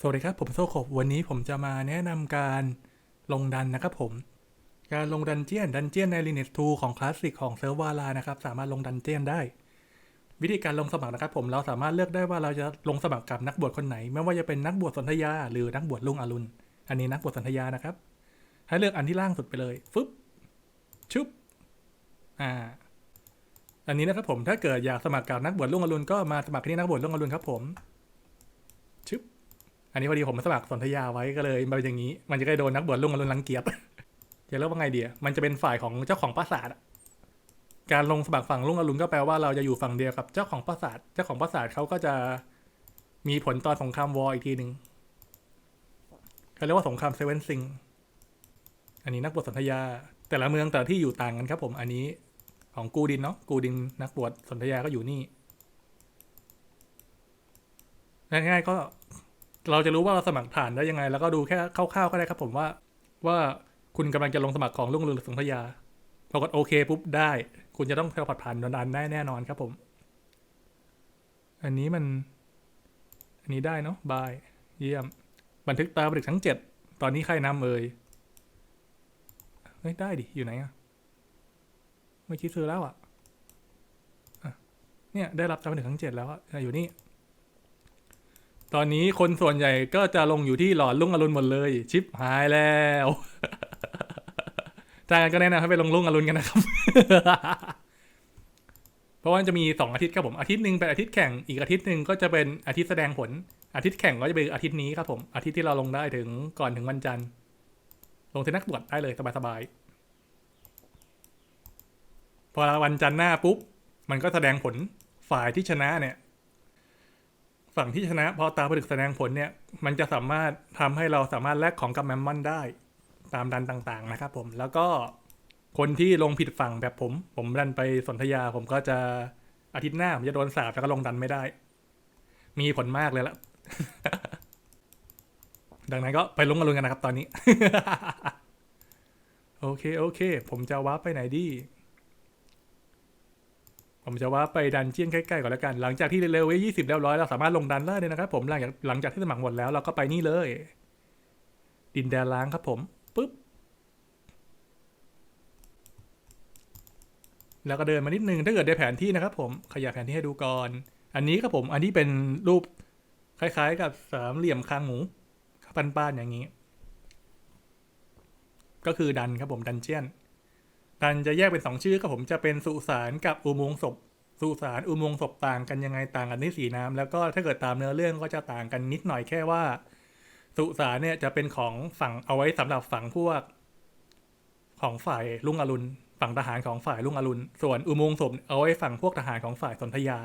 สวัสดีครับ ผมโซโคบวันนี้ผมจะมาแนะนำการลงดันนะครับผม การลงดันเจียนดันเจียนใน Lineage 2ของคลาสสิกของเซิร์ฟวาลานะครับ สามารถลงดันเจียนได้ วิธีการลงสมัครนะครับผมเราสามารถเลือกได้ว่าเราจะลงสมัครกับนักบวชคนไหน ไม่ว่าจะเป็นนักบวชสนธยา หรือนักบวชลุงอรุณ อันนี้นักบวชสนธยานะครับ ให้เลือกอันที่ล่างสุดไปเลยฟึบชุบอ่าอันนี้นะครับผมถ้าเกิดอยากสมัครกับนักบวชลุงอรุณก็มาสมัครที่นักบวชลุงอรุณครับผม อันนี้พอดีผมมาสมัครสนธยาไว้ก็เลยมาเป็นอย่างนี้ มันจะได้โดนนักบวชลุงอรุณรังเกียจจะเรียกว่าไงเดียมันจะเป็นฝ่ายของเจ้าของปราสาทการลงสมัครฝั่งลุงอรุณก็แปลว่าเราจะอยู่ฝั่งเดียวกับเจ้าของปราสาท เจ้าของปราสาทเขาก็จะมีผลตอนสงครามวอร์อีกทีหนึ่งเขาเรียกว่าสงครามเซเว่นซิง อันนี้นักบวชสนธยา แต่ละเมืองแต่ที่อยู่ต่างกันครับผม อันนี้ของกูดินเนาะ กูดินนักบวชสนธยาก็อยู่นี่ง่ายๆก็ เราจะรู้ว่าเราสมัครผ่านได้ยังไง แล้วก็ดูแค่คร่าวๆก็ได้ครับผมว่า ว่าคุณกำลังจะลงสมัครของลุงเรืองสงธยาพอกดโอเคปุ๊บได้ คุณจะต้องสมัครผ่านดันได้แน่นอนครับผม อันนี้มัน อันนี้ได้เนาะบายเยี่ยม บันทึกตาบันทึกทั้งเจ็ดตอนนี้ใครนำเอ่ยเฮ้ยได้ดิอยู่ไหนอะเมื่อกี้ซื้อแล้วอะอะเนี่ยได้รับตาบันทึกทั้งเจ็ดแล้วอะอยู่นี่ ตอนนี้คนส่วนใหญ่ก็จะลงอยู่ที่หลอดลุ่งอรุณหมดเลย ชิปหายแล้วถ้างั้นก็แนะนำให้ไปลงลุ่งอรุณกันนะครับ เพราะว่าจะมีสองอาทิตย์ครับผมอาทิตย์หนึ่งเป็นอาทิตย์แข่งอีกอาทิตย์หนึ่งก็จะเป็นอาทิตย์แสดงผล อาทิตย์แข่งก็จะเป็นอาทิตย์นี้ครับผมอาทิตย์ที่เราลงได้ถึงก่อนถึงวันจันทร์ ลงที่นักบวชได้เลยสบายๆพอวันจันทร์หน้าปุ๊บมันก็แสดงผลฝ่ายที่ชนะเนี่ย ฝั่งที่ชนะพอตาผลึกแสดงผลเนี่ย มันจะสามารถทำให้เราสามารถแลกของกับแมมมอนได้ ตามดันต่างๆนะครับผมแล้วก็คนที่ลงผิดฝั่งแบบผม ผมดันไปสนธยา ผมก็จะอาทิตย์หน้า ผมจะโดนสาบแล้วก็ลงดันไม่ได้ มีผลมากเลยละดังนั้นก็ไปลงกันลุนกันนะครับตอนนี้ โอเค โอเค ผมจะว้าร์ปไปไหนดี ผมจะว่าไปดันเจียนใกล้ๆก่อนแล้วกัน หลังจากที่เลเวลยี่สิบเรียบร้อยเราสามารถลงดันได้เลยนะครับผมหลังจากหลังจากที่สมัครหมดแล้วเราก็ไปนี่เลย ดินแดนล้างครับผมปุ๊บแล้วก็เดินมานิดนึงถ้าเกิดได้แผนที่นะครับผมขยับแผนที่ให้ดูก่อน อันนี้ครับผมอันนี้เป็นรูปคล้ายๆ กับสามเหลี่ยมคางหมูปันๆอย่างนี้ ก็คือดันครับผมดันเจียน ดันจะแยกเป็นสองชื่อครับผมจะเป็นสุสานกับอุโมงค์ศพสุสานอุโมงค์ศพต่างกันยังไงต่างกันที่สีน้ำแล้วก็ถ้าเกิดตามเนื้อเรื่องก็จะต่างกันนิดหน่อยแค่ว่า สุสานเนี่ยจะเป็นของฝั่งเอาไว้สำหรับฝั่งพวก ของฝ่ายลุงอรุณฝั่งทหารของฝ่ายลุงอรุณส่วนอุโมงค์ศพเอาไว้ฝั่งพวกทหารของฝ่ายสนธยา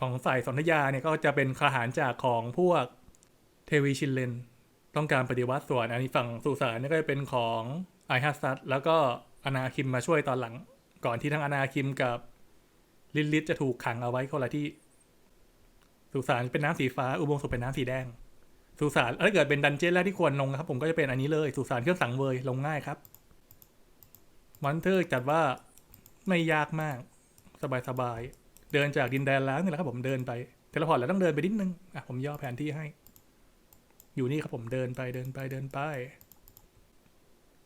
ของฝ่ายสนธยาเนี่ยก็จะเป็นทหารจากของพวกเทวีชินเลนต้องการปฏิวัติส่วนอันนี้ฝั่งสุสานเนี่ยก็จะเป็นของไอฮัสซัตแล้วก็ อนาคิมมาช่วยตอนหลัง ก่อนที่ทั้งอนาคิมกับลิลลิตจะถูกขังเอาไว้คนละที่ สุสานเป็นน้ำสีฟ้า อุโมงค์ศพเป็นน้ำสีแดง สุสานถ้าเกิดเป็นดันเจี้ยนแรกที่ควรลงครับ ผมก็จะเป็นอันนี้เลย สุสานเครื่องสังเวยลงง่ายครับมอนเตอร์จัดว่าไม่ยากมาก สบายๆเดินจากดินแดนล้างนี่แหละครับ ผมเดินไปเทเลพอร์ตแล้วต้องเดินไปนิดนึงอะผมย่อแผนที่ให้ อยู่นี่ครับผมเดินไปเดินไปเดินไป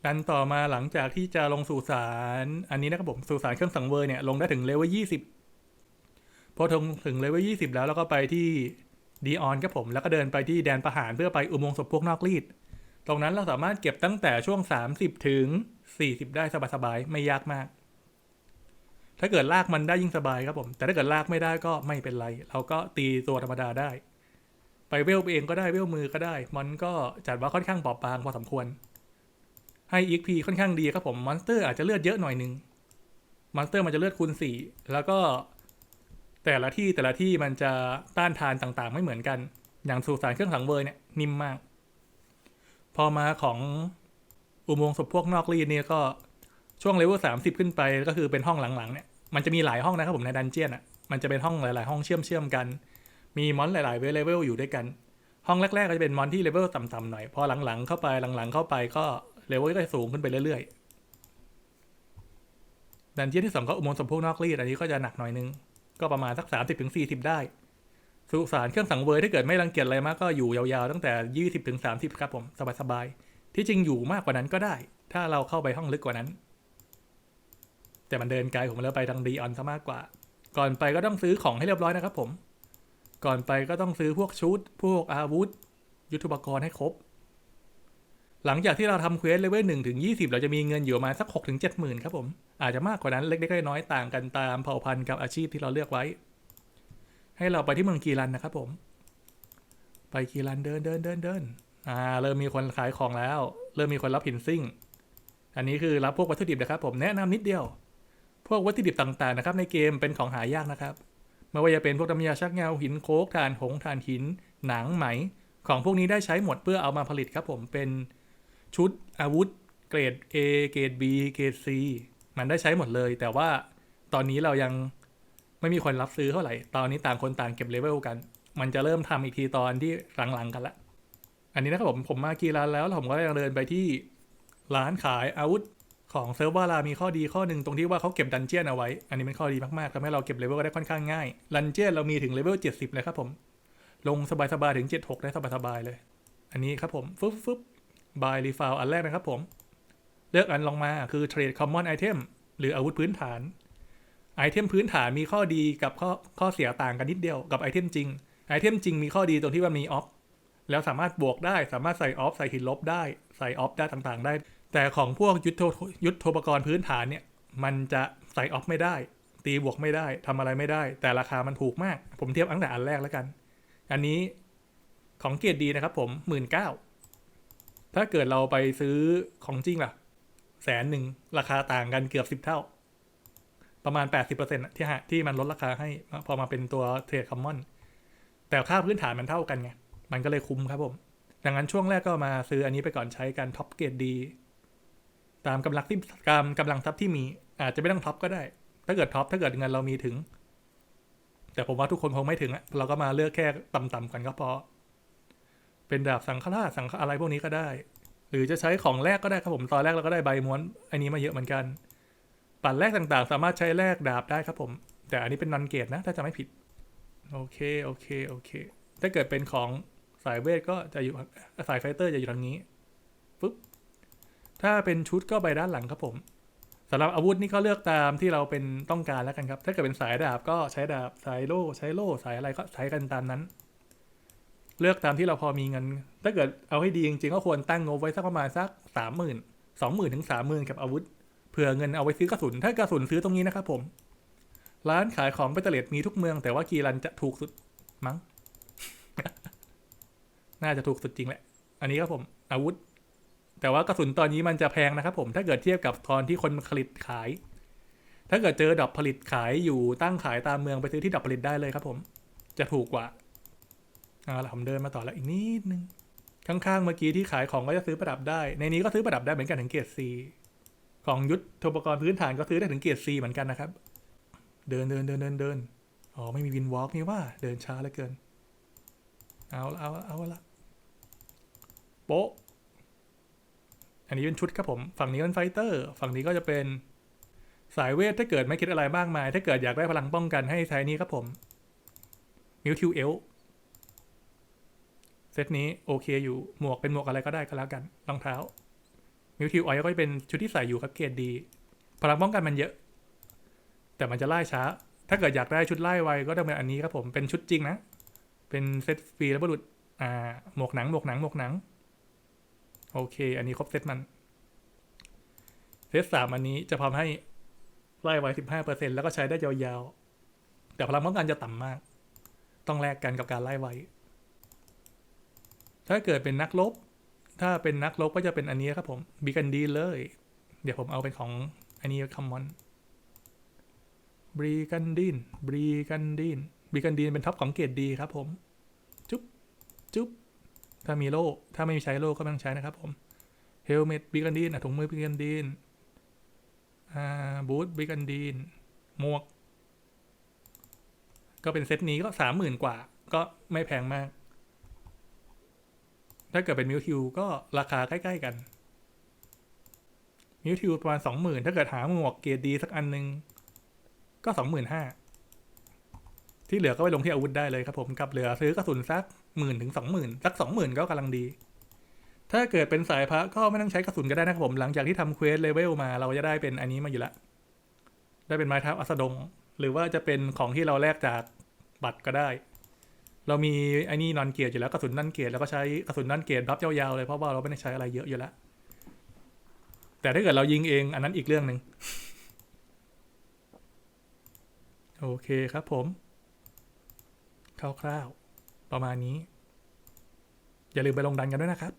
ดันต่อมาหลังจากที่จะลงสู่สารอันนี้นะครับผมสู่สารเครื่องสังเวยเนี่ยลงได้ถึงเลเวลยี่สิบพอถึงถึงเลเวลยี่สิบแล้วเราก็ไปที่ดีออนครับผม แล้วก็เดินไปที่แดนประหารเพื่อไปอุโมงค์ศพพวกนอกรีด ตรงนั้นเราสามารถเก็บตั้งแต่ช่วง 30 ถึง 40 ได้สบายๆไม่ยากมาก ถ้าเกิดลากมันได้ยิ่งสบายครับผม แต่ถ้าเกิดลากไม่ได้ก็ไม่เป็นไร เราก็ตีตัวธรรมดาได้ ไปเวลเองก็ได้เวลมือก็ได้ มันก็จัดว่าค่อนข้างเบาบางพอสมควร ให้ EXP ค่อนข้างดีครับผมมอนสเตอร์อาจจะเลือดเยอะหน่อยนึงมอนสเตอร์มันจะเลือดคูณสี่แล้วก็แต่ละที่แต่ละที่มันจะต้านทานต่างๆ ไม่เหมือนกัน อย่างสุสานเครื่องสังเวยเนี่ยนิ่มมาก พอมาของอุโมงค์ศพพวกนอกรีดเนี่ยก็ช่วงเลเวลสามสิบขึ้นไปก็คือเป็นห้องหลังๆเนี่ยมันจะมีหลายห้องนะครับผมในดันเจียนอะมันจะเป็นห้องหลายๆ ห้องเชื่อมเชื่อมๆกัน มีมอนหลายๆเลเวลอยู่ด้วยกัน ห้องแรกๆก็จะเป็นมอนที่เลเวลต่ำๆหน่อยพอหลังๆเข้าไปหลังๆเข้าไปก็ เลเวลก็จะสูงขึ้นไปเรื่อยๆดันเจี้ยนที่สองก็อุโมงค์สมพวกนอกรีดอันนี้ก็จะหนักหน่อยนึง ก็ประมาณสักสามสิบถึงสี่สิบได้สุสานเครื่องสังเวยถ้าเกิดไม่รังเกียจอะไรมากก็อยู่ยาวๆ ตั้งแต่ยี่สิบถึงสามสิบครับผมสบายๆที่จริงอยู่มากกว่านั้นก็ได้ ถ้าเราเข้าไปห้องลึกกว่านั้น แต่มันเดินไกลผมแล้วไปทางดีออนซะมากกว่า ก่อนไปก็ต้องซื้อของให้เรียบร้อยนะครับผม ก่อนไปก็ต้องซื้อพวกชุด พวกอาวุธ ยุทโธปกรณ์ให้ครบ หลังจากที่เราทำเควสเลเวลหนึ่งถึงยี่สิบเราจะมีเงินอยู่ประมาณสักหกถึงเจ็ดหมื่นครับผม อาจจะมากกว่านั้นเล็กๆน้อยๆต่างกันตามเผ่าพันธุ์กับอาชีพที่เราเลือกไว้ ให้เราไปที่เมืองกีรันนะครับผม ไปกีรันเดินเดินเดินเดินอ่าเริ่มมีคนขายของแล้ว เริ่มมีคนรับหินซิ่ง อันนี้คือรับพวกวัตถุดิบนะครับ ผมแนะนำนิดเดียว พวกวัตถุดิบต่างๆนะครับในเกมเป็นของหายากนะครับไม่ว่าจะเป็นพวกน้ำยาชักเงาหินโคกถ่านหงถ่านหิน หนังไหม ของพวกนี้ได้ใช้หมดเพื่อเอามาผลิตครับผมเป็น ชุดอาวุธ เกรด A เกรด B เกรด C มันได้ใช้หมดเลย แต่ว่าตอนนี้เรายังไม่มีคนรับซื้อเท่าไหร่ ตอนนี้ต่างคนต่างเก็บเลเวลกัน มันจะเริ่มทำอีกทีตอนที่หลังๆกันละ อันนี้นะครับผมผมมากีร้านแล้วแล้วผมก็ยังเดินไปที่ร้านขายอาวุธของเซิร์ฟวารามีข้อดีข้อหนึ่งตรงที่ว่าเขาเก็บดันเจียนเอาไว้ อันนี้เป็นข้อดีมากๆทำให้เราเก็บเลเวลได้ค่อนข้างง่าย ดันเจียนเรามีถึงเลเวล 70 เลยครับผม ลงสบายๆถึง 76 ได้สบายๆเลย อันนี้ครับผมฟึบฟึบ บายรีฟาวอันแรกนะครับผม เลือกอันลงมาคือเทรดคอมมอนไอเทมหรืออาวุธพื้นฐาน ไอเทมพื้นฐานมีข้อดีกับข้อข้อเสียต่างกันนิดเดียวกับไอเทมจริง ไอเทมจริงมีข้อดีตรงที่ว่ามีออฟแล้วสามารถบวกได้ สามารถใส่ออฟใส่หินลบได้ ใส่ออฟได้ต่างๆ ได้ แต่ของพวกยุทธยุทธปกรณ์พื้นฐานเนี่ย มันจะใส่ออฟไม่ได้ ตีบวกไม่ได้ทำอะไรไม่ได้ แต่ราคามันถูกมาก ผมเทียบตั้งแต่อันแรกแล้วกัน อันนี้ของเกียรติดีนะครับผมหมื่นเก้า ถ้าเกิดเราไปซื้อของจริงล่ะ แสนหนึ่งราคาต่างกันเกือบสิบเท่า ประมาณ 80%ที่ฮะที่มันลดราคาให้พอมาเป็นตัวเทรดคอมมอนแต่ค่าพื้นฐานมันเท่ากันไง มันก็เลยคุ้มครับผม ดังนั้นช่วงแรกก็มาซื้ออันนี้ไปก่อนใช้กันท็อปเกรดดี ตามกำลังที่ตามกำลังทรัพย์ที่มี อาจจะไม่ต้องท็อปก็ได้ ถ้าเกิดท็อปถ้าเกิดเงินเรามีถึง แต่ผมว่าทุกคนคงไม่ถึงอะเราก็มาเลือกแค่ต่ำๆกันก็พอ เป็นดาบสังฆราชสังฆอะไรพวกนี้ก็ได้ หรือจะใช้ของแรกก็ได้ครับผมตอนแรกเราก็ได้ใบม้วน อันนี้มาเยอะเหมือนกัน ปั่นแรกต่างๆ สามารถใช้แลกดาบได้ครับผม แต่อันนี้เป็นนอนเกตนะ ถ้าจะไม่ผิด โอเคโอเคโอเค ถ้าเกิดเป็นของสายเวทก็จะอยู่สายไฟเตอร์จะอยู่ทางนี้ปุ๊บถ้าเป็นชุดก็ไปด้านหลังครับผมสำหรับอาวุธนี่ก็เลือกตามที่เราเป็นต้องการแล้วกันครับ ถ้าเกิดเป็นสายดาบก็ใช้ดาบสายโล่ใช้โล่สายอะไรก็ใช้กันตามนั้น เลือกตามที่เราพอมีเงิน ถ้าเกิดเอาให้ดีจริงๆก็ควรตั้งงบไว้สักประมาณสักสามหมื่นสองหมื่นถึงสามหมื่นกับอาวุธเผื่อเงินเอาไว้ซื้อกระสุน ถ้ากระสุนซื้อตรงนี้นะครับผม ร้านขายของเบตเตอร์เลดมีทุกเมือง แต่ว่ากีรันจะถูกสุดมั้ง น่าจะถูกสุดจริงแหละ อันนี้ครับผม อาวุธ แต่ว่ากระสุนตอนนี้มันจะแพงนะครับผม ถ้าเกิดเทียบกับตอนที่คนผลิตขาย ถ้าเกิดเจอดอกผลิตขายอยู่ตั้งขายตามเมืองไปซื้อที่ดอกผลิตได้เลยครับผม จะถูกกว่า เอาละผมเดินมาต่อแล้วอีกนิดนึง ข้างๆเมื่อกี้ที่ขายของก็จะซื้อประดับได้ ในนี้ก็ซื้อประดับได้เหมือนกันถึงเกรด C ของยุทธโปกรณ์พื้นฐานก็ซื้อได้ถึงเกรด C เหมือนกันนะครับ เดินเดินเดินเดินเดินอ๋อไม่มีวินวอล์กนี่ว่า เดินช้าเหลือเกิน เอาละเอาละเอาละโป๊ะอันนี้เป็นชุดครับผม ฝั่งนี้เป็นไฟเตอร์ ฝั่งนี้ก็จะเป็นสายเวทถ้าเกิดไม่คิดอะไรมากมาย ถ้าเกิดอยากได้พลังป้องกันให้ใช้นี้ครับผมมิวทิวเอล เซตนี้โอเคอยู่หมวกเป็นหมวกอะไรก็ได้ก็แล้วกันรองเท้ามิวทิวออยก็จะเป็นชุดที่ใส่อยู่ครับเกรดดีพลังป้องกันมันเยอะ แต่มันจะไล่ช้า ถ้าเกิดอยากได้ชุดไล่ไวก็ต้องเป็นอันนี้ครับผมเป็นชุดจริงนะ เป็นเซตฟรีแล้วบุรุษอ่าหมวกหนังหมวกหนังหมวกหนัง โอเค อันนี้ครบเซตมัน เซตสามอันนี้จะทำให้ไล่ไวสิบห้าเปอร์เซ็นแล้วก็ใช้ได้ยาวๆแต่พลังป้องกันจะต่ำมาก ต้องแลกกันกับการไล่ไว ถ้าเกิดเป็นนักรบถ้าเป็นนักรบก็จะเป็นอันนี้ครับผมบีกันดีเลย เดี๋ยวผมเอาเป็นของอันนี้คอมมอนบรีกันดินบรีกันดินบรีกันดินเป็นท็อปของเกรดดีครับผม จุ๊บ จุ๊บ ถ้ามีโล่ ถ้าไม่มีใช้โล่ก็ไม่ต้องใช้นะครับผมเฮลเมตบรีกันดินอะถุงมือบรีกันดินอ่าบูทบรีกันดินหมวก ก็เป็นเซตนี้ก็สามหมื่นกว่า ก็ไม่แพงมาก ถ้าเกิดเป็นมิวทิวก็ราคาใกล้ ๆ กันมิวทิวประมาณสองหมื่นถ้าเกิดหาหมวกเกียรดดีสักอันหนึง ก็สองหมื่นห้าที่ที่เหลือก็ไปลงที่อาวุธได้เลยครับผมกับเหลือซื้อกระสุนสักหมื่นถึงสองหมื่นสักสองหมื่นก็กำลังดี ถ้าเกิดเป็นสายพระก็ไม่ต้องใช้กระสุนก็ได้นะครับผมหลังจากที่ทำเควสเลเวลมาเราจะได้เป็นอันนี้มาอยู่ละ ได้เป็นไม้เท้าอัสดง หรือว่าจะเป็นของที่เราแลกจากบัตรก็ได้ เรามีไอ้นี่นอนเกียร์อยู่แล้วกระสุนนั่นเกียร์แล้วก็ใช้กระสุนนั่นเกียร์รับยาวๆเลยเพราะว่าเราไม่ได้ใช้อะไรเยอะอยู่แล้ว แต่ถ้าเกิดเรายิงเองอันนั้นอีกเรื่องหนึ่งโอเคครับผมคร่าวๆประมาณนี้ อย่าลืมไปลงดันกันด้วยนะครับ